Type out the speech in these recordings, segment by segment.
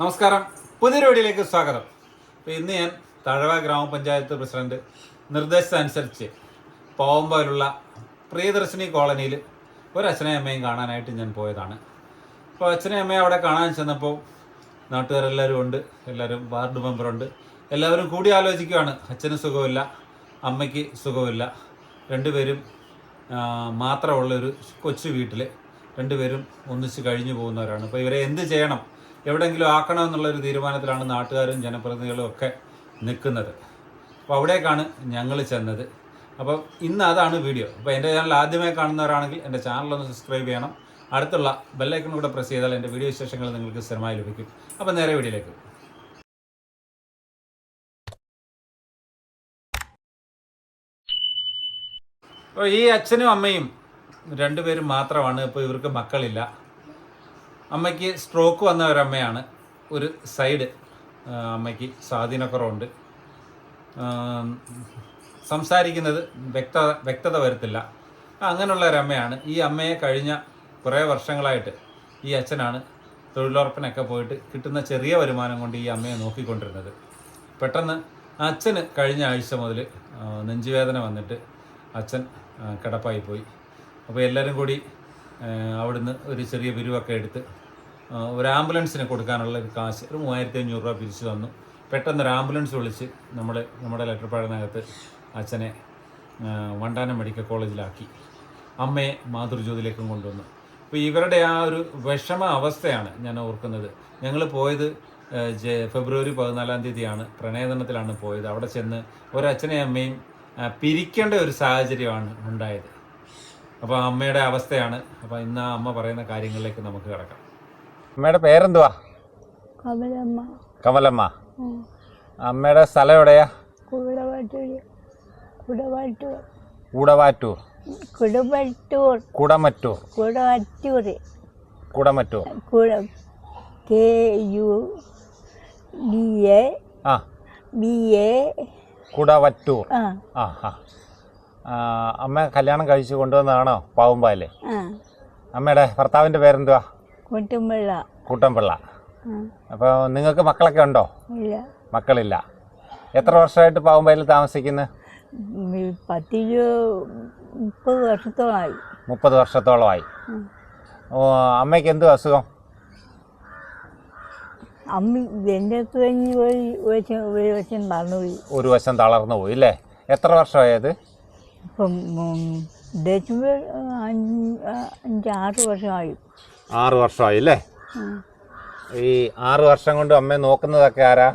നമസ്കാരം. പുതിയൊരു വീഡിയോയിലേക്ക് സ്വാഗതം. അപ്പോൾ ഇന്ന് ഞാൻ തഴവ ഗ്രാമപഞ്ചായത്ത് പ്രസിഡന്റ് നിർദ്ദേശമനുസരിച്ച് പോകുമ്പോഴുള്ള പ്രിയദർശിനി കോളനിയിൽ ഒരു അച്ഛനെയും അമ്മയും കാണാനായിട്ട് ഞാൻ പോയതാണ്. അപ്പോൾ അച്ഛനെയും അമ്മയും അവിടെ കാണാൻ ചെന്നപ്പോൾ നാട്ടുകാരെല്ലാവരും ഉണ്ട് എല്ലാവരും വാർഡ് മെമ്പറുണ്ട് എല്ലാവരും കൂടി ആലോചിക്കുകയാണ് അച്ഛന് സുഖമില്ല അമ്മയ്ക്ക് സുഖമില്ല രണ്ടുപേരും മാത്രമുള്ളൊരു കൊച്ചു വീട്ടിൽ രണ്ടുപേരും ഒന്നിച്ച് കഴിഞ്ഞു പോകുന്നവരാണ്. അപ്പോൾ ഇവരെ എന്ത് ചെയ്യണം? എവിടെയെങ്കിലും ആക്കണം എന്നുള്ളൊരു തീരുമാനത്തിലാണ് നാട്ടുകാരും ജനപ്രതിനിധികളും ഒക്കെ നിൽക്കുന്നത്. അപ്പോൾ അവിടേക്കാണ് ഞങ്ങൾ ചെന്നത്. അപ്പോൾ ഇന്ന് അതാണ് വീഡിയോ. അപ്പോൾ എന്റെ ചാനൽ ആദ്യമായി കാണുന്നവരാണെങ്കിൽ എന്റെ ചാനലൊന്ന് സബ്സ്ക്രൈബ് ചെയ്യണം. അടുത്തുള്ള ബെല്ലൈക്കൺ കൂടെ പ്രസ് ചെയ്താൽ എന്റെ വീഡിയോ വിശേഷങ്ങൾ നിങ്ങൾക്ക് സ്ഥിരമായി ലഭിക്കും. അപ്പോൾ നേരെ വീഡിയോയിലേക്ക്. അപ്പോൾ ഈ അച്ഛനും അമ്മയും രണ്ടുപേരും മാത്രമാണ് ഇപ്പോൾ ഇവർക്ക് മക്കളില്ല. അമ്മയ്ക്ക് സ്ട്രോക്ക് വന്ന ഒരമ്മയാണ്. ഒരു സൈഡ് അമ്മയ്ക്ക് സ്വാധീനക്കുറവുണ്ട്. സംസാരിക്കുന്നത് വ്യക്ത വ്യക്തത വരുത്തില്ല. അങ്ങനെയുള്ള ഒരമ്മയാണ്. ഈ അമ്മയെ കഴിഞ്ഞ കുറേ വർഷങ്ങളായിട്ട് ഈ അച്ഛനാണ് തൊഴിലുറപ്പിനൊക്കെ പോയിട്ട് കിട്ടുന്ന ചെറിയ വരുമാനം കൊണ്ട് ഈ അമ്മയെ നോക്കിക്കൊണ്ടിരുന്നത്. പെട്ടെന്ന് അച്ഛന് കഴിഞ്ഞ ആഴ്ച മുതൽ നെഞ്ചുവേദന വന്നിട്ട് അച്ഛൻ കിടപ്പായി പോയി. അപ്പോൾ എല്ലാവരും കൂടി അവിടുന്ന് ഒരു ചെറിയ പിരിവൊക്കെ എടുത്ത് ഒരു ആംബുലൻസിന് കൊടുക്കാനുള്ള ഒരു കാശ് ഒരു മൂവായിരത്തി അഞ്ഞൂറ് രൂപ പിരിച്ചു തന്നു. പെട്ടെന്ന് ഒരു ആംബുലൻസ് വിളിച്ച് നമ്മൾ നമ്മുടെ ലെറ്റർ പാഡിനകത്ത് അച്ഛനെ വണ്ടാനം മെഡിക്കൽ കോളേജിലാക്കി. അമ്മയെ മാതൃജ്യോതിലേക്കും കൊണ്ടുവന്നു. അപ്പോൾ ഇവരുടെ ആ ഒരു വിഷമ അവസ്ഥയാണ് ഞാൻ ഓർക്കുന്നത്. ഞങ്ങൾ പോയത് ഫെബ്രുവരി പതിനാലാം തീയതിയാണ്. പ്രണയതനത്തിലാണ് പോയത്. അവിടെ ചെന്ന് ഒരച്ഛനെയും അമ്മയും പിരിക്കേണ്ട ഒരു സാഹചര്യമാണ് ഉണ്ടായത്. അപ്പോൾ അമ്മയുടെ അവസ്ഥയാണ്. അപ്പോൾ ഇന്ന് ആ അമ്മ പറയുന്ന കാര്യങ്ങളിലേക്ക് നമുക്ക് കിടക്കാം. അമ്മയുടെ പേരെന്തുവാ? കമലമ്മ. കമലമ്മ. അമ്മയുടെ സ്ഥലം എവിടെയാ? കുടവാറ്റൂർ. കുടവാറ്റൂർ. കുടമറ്റൂർ കുടമറ്റൂർ. കുടവറ്റൂർ കുടമറ്റൂർ. കുട. K U D A. ആ. B A. കുടവറ്റൂർ. ആ. ആ അമ്മ കല്യാണം കഴിച്ചു കൊണ്ടുവന്നതാണോ? പാവുമ്പാലേ. അമ്മയുടെ ഭർത്താവിന്റെ പേരെന്തുവാ? കുട്ടുമ്പിള്ള. കൂട്ടംപിള്ള അപ്പോൾ നിങ്ങൾക്ക് മക്കളൊക്കെ ഉണ്ടോ? ഇല്ല. മക്കളില്ല. എത്ര വർഷമായിട്ട് പാവുമ്പയിൽ താമസിക്കുന്നു? ഉം, ഈ പത്തിരു മുപ്പത് വർഷത്തോളമായി മുപ്പത് വർഷത്തോളമായി. ഓ അമ്മയ്ക്ക് എന്തു അസുഖം? അമ്മ എന്റെ കഴിഞ്ഞ് പോയി ഒരു വശം ഒരു വശം തന്നുപോയി ഒരു വശം തളർന്നു പോയി അല്ലേ? എത്ര വർഷമായത്? ഇപ്പം അഞ്ച് അഞ്ച് ആറ് വർഷമായി. ആറ് വർഷമായി അല്ലേ ഈ ആറ് വർഷം കൊണ്ട് അമ്മയെ നോക്കുന്നതൊക്കെ ആരാ?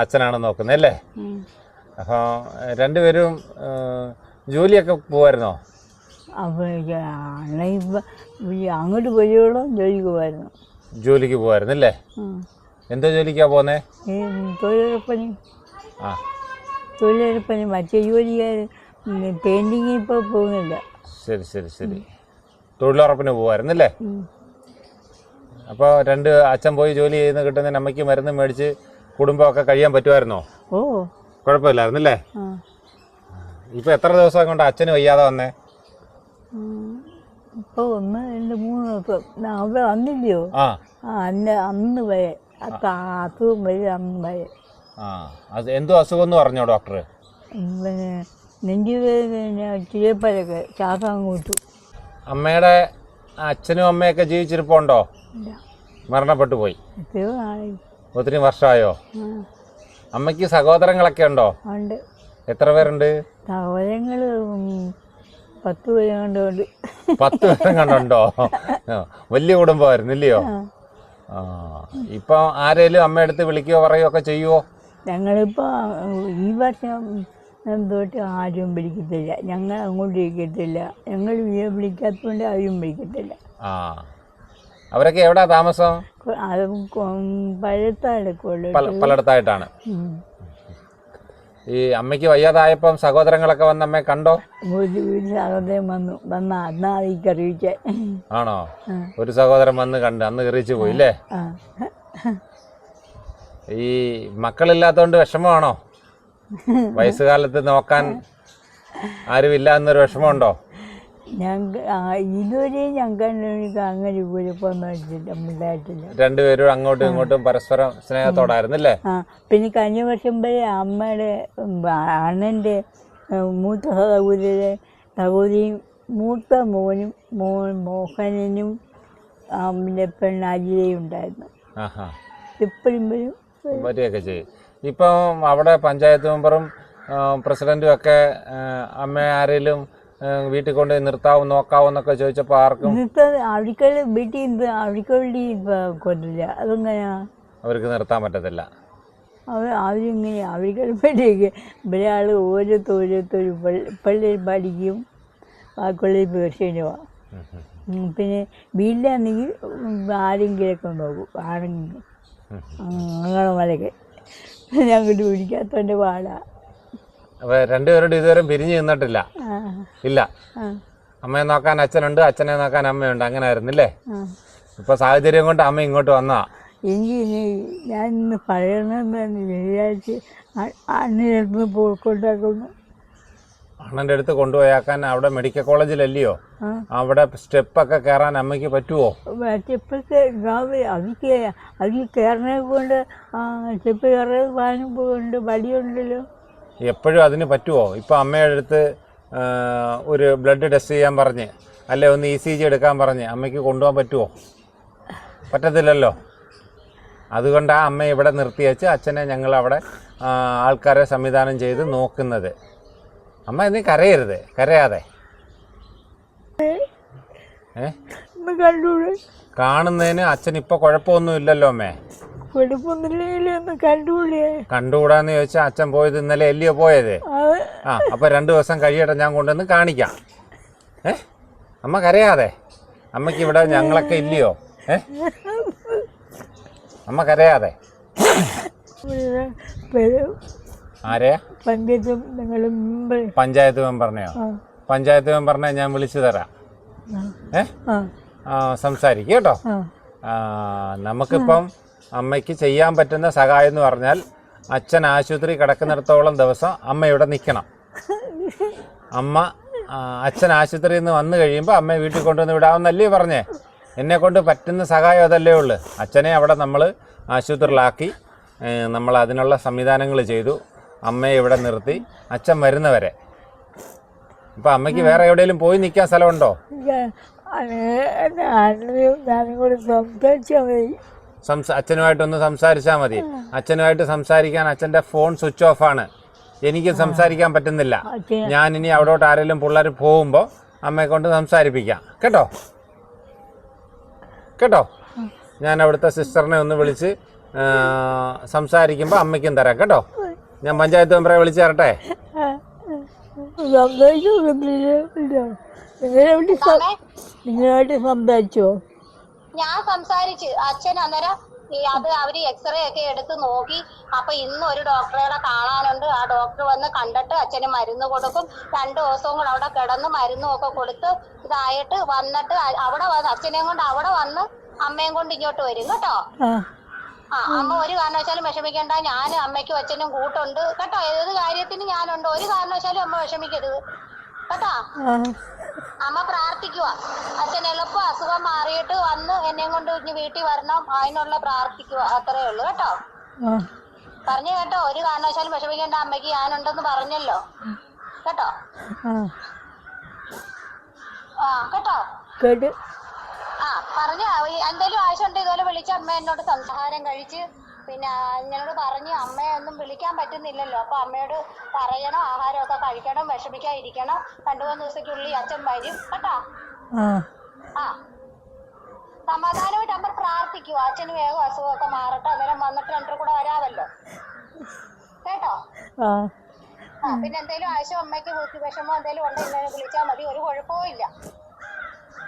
അച്ഛനാണ് നോക്കുന്നത് അല്ലേ. അപ്പോൾ രണ്ടുപേരും ജോലിയൊക്കെ പോവായിരുന്നോ? അങ്ങോട്ട് പോയോളൂ ജോലിക്ക് പോവായിരുന്നു. ജോലിക്ക് പോവായിരുന്നു അല്ലേ എന്തോ ജോലിക്കാ പോന്നേ? തൊഴിലുറപ്പണി ആ. തൊഴിലുറപ്പണി മറ്റേ ജോലിക്കാർ പെയിന്റിങ് ഇപ്പോൾ പോകുന്നില്ല. ശരി ശരി ശരി. തൊഴിലുറപ്പിന് ഉം. അപ്പോൾ രണ്ട് അച്ഛൻ പോയി ജോലി ചെയ്യുന്ന കിട്ടുന്നതിന് അമ്മയ്ക്ക് മരുന്ന് മേടിച്ച് കുടുംബമൊക്കെ കഴിയാൻ പറ്റുമായിരുന്നോ? ഓ. കുഴപ്പമില്ലായിരുന്നു അല്ലേ ആ. ഇപ്പോൾ എത്ര ദിവസം കൊണ്ട് അച്ഛന് വയ്യാതെ വന്നേ? ഇപ്പൊ ഒന്ന് രണ്ട് മൂന്ന് ദിവസം അവിടെ വന്നില്ലയോ? ആ. അന്ന് അന്ന് വരെ. കാത്തും വരെ അന്ന് വരെ. ആ. അത് എന്തോ അസുഖം എന്ന് പറഞ്ഞോ ഡോക്ടർ പിന്നെ നെഞ്ചുവേദന ചീപ്പലൊക്കെ ശ്വാസം കൂട്ടു അമ്മയുടെ അച്ഛനും അമ്മയൊക്കെ ജീവിച്ചിരിപ്പുണ്ടോ? മരണപ്പെട്ടു പോയി ഒത്തിരി വർഷമായോ? അമ്മയ്ക്ക് സഹോദരങ്ങളൊക്കെ ഉണ്ടോ? ഉണ്ട്. എത്ര പേരുണ്ട്? സഹോദരങ്ങൾ പത്ത് പേര് കണ്ടുകൊണ്ട്. പത്ത് പേരും കണ്ടുണ്ടോ? വലിയ കുടുംബമായിരുന്നു ഇല്ലയോ? ആ. ഇപ്പൊ ആരേലും അമ്മയടുത്ത് വിളിക്കുകയോ പറയുകയോ ഒക്കെ ചെയ്യുവോ? ഞങ്ങളിപ്പോ ഈ വർഷം തൊട്ട് ആരും വിളിക്കത്തില്ല ഞങ്ങൾ അങ്ങോട്ട് ഇരിക്കത്തില്ല. ഞങ്ങൾ വീട് വിളിക്കാത്തതുകൊണ്ട് ആരും വിളിക്കത്തില്ല ആ. അവരൊക്കെ എവിടാ താമസം? അത് പലയിടത്തായിട്ടാണ്. ഈ അമ്മയ്ക്ക് വയ്യാതായപ്പം സഹോദരങ്ങളൊക്കെ വന്ന് അമ്മയെ കണ്ടോ? ഒരു വീട് സഹോദരൻ വന്നു. വന്ന അന്നാ ആണോ? ഒരു സഹോദരൻ വന്ന് കണ്ട് അന്ന് കറിയിച്ചു പോയി അല്ലേ ഈ മക്കളില്ലാത്തോണ്ട് വിഷമമാണോ? വയസ്സുകാലത്ത് നോക്കാൻ ആരുമില്ല എന്നൊരു വിഷമമുണ്ടോ? ഇതുവരെയും ഞങ്ങൾക്ക് അങ്ങനെ ഉണ്ടായിട്ടില്ല രണ്ടുപേരും അങ്ങോട്ടും ഇങ്ങോട്ടും പരസ്പരം സ്നേഹത്തോടായിരുന്നു അല്ലേ ആ പിന്നെ കഴിഞ്ഞ വർഷം വരെ അമ്മയുടെ അണ്ണന്റെ അണ്ണന്റെ മൂത്ത സഹോദരിയുടെ സഹോദരിയും മൂത്ത മോനും മോൻ മോഹനനും പിന്നെ പെണ്ണാജിയും ഉണ്ടായിരുന്നു. ഇപ്പോഴും വരും. വരികയൊക്കെ ചെയ്യും. ഇപ്പം അവിടെ പഞ്ചായത്ത് മെമ്പറും പ്രസിഡന്റും ഒക്കെ അമ്മ ആരെങ്കിലും വീട്ടിൽ കൊണ്ട് നിർത്താവും നോക്കാവോ എന്നൊക്കെ ചോദിച്ചപ്പോൾ ആർക്കും അഴുക്കൾ വീട്ടിൽ അഴുക്കളി കൊണ്ടില്ല അതെങ്ങനെയാ? അവർക്ക് നിർത്താൻ പറ്റത്തില്ല. അവർ അവരിങ്ങനെ അവർക്ക് വേണ്ടിയൊക്കെ ഒരാൾ ഓരോരുത്തോരോരുത്തൊരു പള്ളി പഠിക്കും ബാക്കിയുള്ള പേർഷ്യനുമാണ് ഉം ഉം. ഉം, പിന്നെ വീട്ടിലാണെങ്കിൽ ആരെങ്കിലൊക്കെ നോക്കും ആണെങ്കിൽ അങ്ങനെ അങ്ങനെ മലക്കെ അങ്ങോട്ട് പിടിക്കാത്തോണ്ട് പാടാ. അപ്പൊ രണ്ടുപേരോടും ഇതുവരെ പിരിഞ്ഞു നിന്നിട്ടില്ല. ഇല്ല. അമ്മയെ നോക്കാൻ അച്ഛനുണ്ട് അച്ഛനെ നോക്കാൻ അമ്മയുണ്ട് അങ്ങനെ ആയിരുന്നില്ലേ ഇപ്പൊ സാഹചര്യം കൊണ്ട് അമ്മ ഇങ്ങോട്ട് വന്നതാ എനിക്ക് ഇനി ഞാൻ ഇന്ന് പറയണമെന്ന് വിചാരിച്ച് അണ്ണിനടുത്ത് പോയിക്കൊണ്ടാക്കുന്നു. അണ്ണന്റെ അടുത്ത് കൊണ്ടുപോയാക്കാൻ അവിടെ മെഡിക്കൽ കോളേജിലല്ലയോ അവിടെ സ്റ്റെപ്പൊക്കെ കയറാൻ അമ്മയ്ക്ക് പറ്റുമോ സ്റ്റെപ്പൊക്കെ അതിക്ക് അതിൽ കയറിനെ കൊണ്ട് സ്റ്റെപ്പ് കയറി വാനും പോകുന്നുണ്ട് വടിയുണ്ടല്ലോ എപ്പോഴും അതിന് പറ്റുമോ ഇപ്പം അമ്മയുടെ അടുത്ത് ഒരു ബ്ലഡ് ടെസ്റ്റ് ചെയ്യാൻ പറഞ്ഞ് അല്ലെ ഒന്ന് ഇ സി ജി എടുക്കാൻ പറഞ്ഞ് അമ്മയ്ക്ക് കൊണ്ടുപോകാൻ പറ്റുമോ പറ്റത്തില്ലല്ലോ. അതുകൊണ്ട് അമ്മ ഇവിടെ നിർത്തിയേച്ച് അച്ഛനെ ഞങ്ങൾ അവിടെ ആൾക്കാരെ സംവിധാനം ചെയ്ത് നോക്കുന്നത്. അമ്മ നീ കരയരുത്. കരയാതെ. കാണുന്നതിന് അച്ഛൻ ഇപ്പൊ കുഴപ്പമൊന്നും ഇല്ലല്ലോ അമ്മേ കണ്ടുകൂടാന്ന് ചോദിച്ചാ അച്ഛൻ പോയത് ഇന്നലെ അല്ലയോ പോയത്? ആ അപ്പൊ രണ്ടു ദിവസം കഴിയട്ടെ ഞാൻ കൊണ്ടുവന്ന് കാണിക്കാം. ഏ? അമ്മ കരയാതെ. അമ്മയ്ക്ക് ഇവിടെ ഞങ്ങളൊക്കെ ഇല്ലയോ? ഏ? അമ്മ കരയാതെ. ആരെയാ പഞ്ചായത്തും മെമ്പറിനെയോ? പഞ്ചായത്ത് മെമ്പറിനെ ഞാൻ വിളിച്ചു തരാം. ഏ? സംസാരിക്കും കേട്ടോ. നമുക്കിപ്പം അമ്മയ്ക്ക് ചെയ്യാൻ പറ്റുന്ന സഹായം എന്ന് പറഞ്ഞാൽ അച്ഛൻ ആശുപത്രി കിടക്കുന്നിടത്തോളം ദിവസം അമ്മ ഇവിടെ നിൽക്കണം. അമ്മ അച്ഛൻ ആശുപത്രിയിൽ നിന്ന് വന്നു കഴിയുമ്പോൾ അമ്മയെ വീട്ടിൽ കൊണ്ടുവന്ന് വിടാമെന്നല്ലേ പറഞ്ഞേ? എന്നെ കൊണ്ട് പറ്റുന്ന സഹായം അതല്ലേ ഉള്ളു. അച്ഛനെ അവിടെ നമ്മൾ ആശുപത്രിയിലാക്കി നമ്മൾ അതിനുള്ള സംവിധാനങ്ങൾ ചെയ്തു. അമ്മയെ ഇവിടെ നിർത്തി. അച്ഛൻ വരുന്നവരെ. അപ്പൊ അമ്മയ്ക്ക് വേറെ എവിടെയെങ്കിലും പോയി നിൽക്കാൻ സ്ഥലമുണ്ടോ? അച്ഛനുമായിട്ടൊന്ന് സംസാരിച്ചാൽ മതി. അച്ഛനുമായിട്ട് സംസാരിക്കാൻ അച്ഛന്റെ ഫോൺ സ്വിച്ച് ഓഫ് ആണ്. എനിക്ക് സംസാരിക്കാൻ പറ്റുന്നില്ല. ഞാൻ ഇനി അവിടോട്ട് ആരെങ്കിലും പിള്ളേർ പോകുമ്പോൾ അമ്മയെ കൊണ്ട് സംസാരിപ്പിക്കാം. കേട്ടോ? കേട്ടോ? ഞാൻ അവിടുത്തെ സിസ്റ്ററിനെ ഒന്ന് വിളിച്ച് സംസാരിക്കുമ്പോ സംസാരിക്കുമ്പോൾ അമ്മയ്ക്കും തരാം. കേട്ടോ? ഞാൻ പഞ്ചായത്ത് മെമ്പറെ വിളിച്ചു തരട്ടെ നിങ്ങളായിട്ട് സംസാരിച്ചോ? ഞാൻ സംസാരിച്ച്. അച്ഛൻ അന്നേരം ഈ അത് അവർ എക്സ്റേ ഒക്കെ എടുത്ത് നോക്കി. അപ്പൊ ഇന്ന് ഒരു ഡോക്ടറെ കാണാനുണ്ട്. ആ ഡോക്ടർ വന്ന് കണ്ടിട്ട് അച്ഛന് മരുന്ന് കൊടുക്കും. രണ്ടു ദിവസവും കൂടെ അവിടെ കിടന്ന് മരുന്നും ഒക്കെ കൊടുത്ത് ഇതായിട്ട് വന്നിട്ട് അവിടെ വന്ന് അച്ഛനെയും കൊണ്ട് അവിടെ വന്ന് അമ്മയും കൊണ്ട് ഇങ്ങോട്ട് വരും. കേട്ടോ? ആ അമ്മ ഒരു കാരണവശാലും വിഷമിക്കണ്ട. ഞാൻ അമ്മയ്ക്കും അച്ഛനും കൂട്ടുണ്ട്. കേട്ടോ ഏത് കാര്യത്തിന് ഞാനുണ്ട്. ഒരു കാരണവശാലും അമ്മ വിഷമിക്കരുത്. കേട്ടോ? അമ്മ പ്രാർത്ഥിക്കുക അച്ഛൻ എളുപ്പം അസുഖം മാറിയിട്ട് വന്ന് എന്നെയും കൊണ്ട് ഇനി വീട്ടിൽ വരണം. അതിനുള്ള പ്രാർത്ഥിക്കുക അത്രേ ഉള്ളൂ. കേട്ടോ? പറഞ്ഞു കേട്ടോ ഒരു കാരണവശാലും വിഷമിക്കേണ്ട. അമ്മയ്ക്ക് ഞാനുണ്ടെന്ന് പറഞ്ഞല്ലോ. കേട്ടോ? ആ ആ കേട്ടോ? കേട്ട്. ആ പറഞ്ഞ. എന്തെങ്കിലും ആവശ്യമുണ്ട് ഇതുപോലെ വിളിച്ച അമ്മ എന്നോട് സംസാരം കഴിച്ച് പിന്നെ എന്നോട് പറഞ്ഞു അമ്മയെ ഒന്നും വിളിക്കാൻ പറ്റുന്നില്ലല്ലോ. അപ്പൊ അമ്മയോട് പറയണം ആഹാരമൊക്കെ കഴിക്കണം വിഷമിക്കാതിരിക്കണം. രണ്ടു മൂന്ന് ദിവസത്തിനുള്ളിൽ അച്ഛൻ വരും. കേട്ടോ? ആ. സമാധാനമായിട്ട് അമ്മ പ്രാർത്ഥിക്കൂ അച്ഛന് വേഗം അസുഖമൊക്കെ മാറട്ടെ. അന്നേരം വന്നിട്ട് രണ്ടു കൂടെ വരാമല്ലോ. കേട്ടോ? പിന്നെ എന്തേലും ആവശ്യം അമ്മയ്ക്ക് വിഷമോ എന്തേലും ഉണ്ടെങ്കിൽ വിളിച്ചാൽ മതി. ഒരു കുഴപ്പവും ഇല്ല.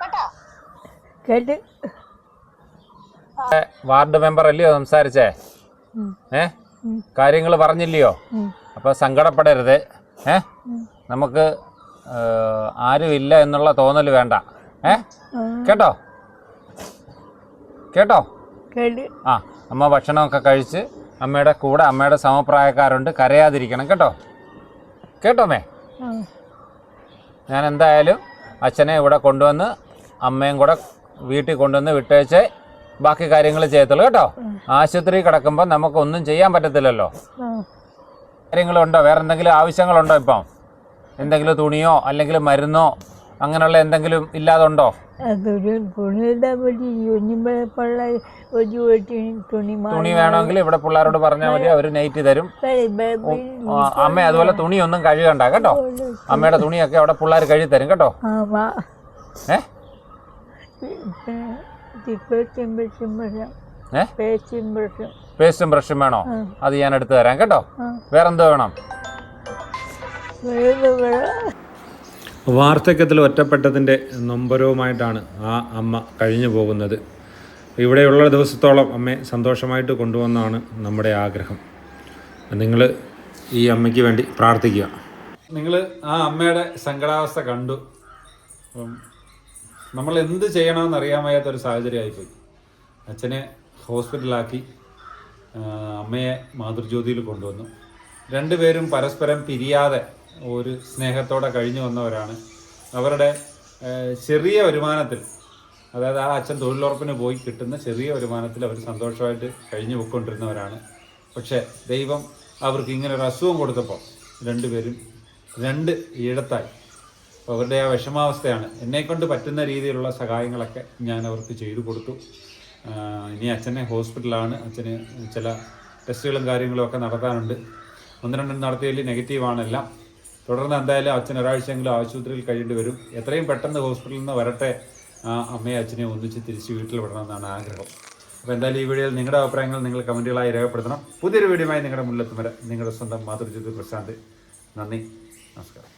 കേട്ടോ? കേട്ട്. വാർഡ് മെമ്പർ അല്ലയോ സംസാരിച്ചേ ഏ? കാര്യങ്ങൾ പറഞ്ഞില്ലയോ? അപ്പൊ സങ്കടപ്പെടരുത്. ഏ? നമുക്ക് ആരുമില്ല എന്നുള്ള തോന്നൽ വേണ്ട. ഏ? കേട്ടോ? കേട്ടോ? ആ അമ്മ ഭക്ഷണമൊക്കെ കഴിച്ച് അമ്മയുടെ കൂടെ അമ്മയുടെ സമപ്രായക്കാരുണ്ട്. കരയാതിരിക്കണം. കേട്ടോ? കേട്ടോ മേ ഞാൻ എന്തായാലും അച്ഛനെ ഇവിടെ കൊണ്ടുവന്ന് അമ്മയും കൂടെ വീട്ടിൽ കൊണ്ടുവന്ന് വിട്ടേച്ച് ബാക്കി കാര്യങ്ങൾ ചെയ്യത്തുള്ളൂ കേട്ടോ. ആശുപത്രി കിടക്കുമ്പോൾ നമുക്കൊന്നും ചെയ്യാൻ പറ്റത്തില്ലല്ലോ. കാര്യങ്ങളുണ്ടോ? വേറെ എന്തെങ്കിലും ആവശ്യങ്ങളുണ്ടോ ഇപ്പം? എന്തെങ്കിലും തുണിയോ അല്ലെങ്കിൽ മരുന്നോ അങ്ങനെയുള്ള എന്തെങ്കിലും ഇല്ലാതുണ്ടോ? തുണി വേണമെങ്കിൽ ഇവിടെ പിള്ളേരോട് പറഞ്ഞാൽ മതി. അവർ നൈറ്റ് തരും. അമ്മ അതുപോലെ തുണിയൊന്നും കഴുകണ്ട കേട്ടോ. അമ്മയുടെ തുണിയൊക്കെ അവിടെ പിള്ളേർ കഴുകി തരും കേട്ടോ. ആമാ പേസ്റ്റും ബ്രഷും. വേണോ. അത് ഞാൻ എടുത്തു തരാം കേട്ടോ? വേറെന്തോ വേണം? വാർദ്ധക്യത്തിൽ ഒറ്റപ്പെട്ടതിന്റെ നൊമ്പരവുമായിട്ടാണ് ആ അമ്മ കഴിഞ്ഞു പോകുന്നത്. ഇവിടെയുള്ള ദിവസത്തോളം അമ്മയെ സന്തോഷമായിട്ട് കൊണ്ടുവന്നാണ് നമ്മുടെ ആഗ്രഹം. നിങ്ങൾ ഈ അമ്മയ്ക്ക് വേണ്ടി പ്രാർത്ഥിക്കുക. നിങ്ങൾ ആ അമ്മയുടെ സങ്കടാവസ്ഥ കണ്ടു. നമ്മൾ എന്ത് ചെയ്യണമെന്ന് അറിയാൻ വയ്യാത്തൊരു സാഹചര്യമായിപ്പോയി. അച്ഛനെ ഹോസ്പിറ്റലാക്കി അമ്മയെ മാതൃജ്യോതിയിൽ കൊണ്ടുവന്നു. രണ്ടുപേരും പരസ്പരം പിരിയാതെ ഒരു സ്നേഹത്തോടെ കഴിഞ്ഞു വന്നവരാണ്. അവരുടെ ചെറിയ വരുമാനത്തിൽ അതായത് ആ അച്ഛൻ തൊഴിലുറപ്പിന് പോയി കിട്ടുന്ന ചെറിയ വരുമാനത്തിൽ അവർ സന്തോഷമായിട്ട് കഴിഞ്ഞു പോയിക്കൊണ്ടിരുന്നവരാണ്. പക്ഷേ ദൈവം അവർക്ക് ഇങ്ങനെ ഒരു അസുഖം കൊടുത്തപ്പോൾ രണ്ടുപേരും രണ്ട് ഈഴത്തായി അപ്പോൾ അവരുടെ ആ വിഷമാവസ്ഥയാണ്. എന്നെക്കൊണ്ട് പറ്റുന്ന രീതിയിലുള്ള സഹായങ്ങളൊക്കെ ഞാൻ അവർക്ക് ചെയ്തു കൊടുത്തു. ഇനി അച്ഛനെ ഹോസ്പിറ്റലാണ്. അച്ഛന് ചില ടെസ്റ്റുകളും കാര്യങ്ങളും ഒക്കെ നടത്താനുണ്ട്. ഒന്ന് രണ്ടും നടത്തിയതിൽ നെഗറ്റീവാണെല്ലാം തുടർന്ന് എന്തായാലും അച്ഛൻ ഒരാഴ്ചയെങ്കിലും ആശുപത്രിയിൽ കഴിയേണ്ടി വരും. എത്രയും പെട്ടെന്ന് ഹോസ്പിറ്റലിൽ നിന്ന് വരട്ടെ. അമ്മയെ അച്ഛനെ ഒന്നിച്ച് തിരിച്ച് വീട്ടിൽ വിടണമെന്നാണ് ആഗ്രഹം. അപ്പോൾ എന്തായാലും ഈ വീഡിയോയിൽ നിങ്ങളുടെ അഭിപ്രായങ്ങൾ നിങ്ങൾ കമന്റുകളായി രേഖപ്പെടുത്തണം. പുതിയൊരു വീഡിയോയുമായി നിങ്ങളുടെ മുന്നിലെത്തും വരെ നിങ്ങളുടെ സ്വന്തം മാതൃജ്യോതി പ്രശാന്ത്. നന്ദി. നമസ്കാരം.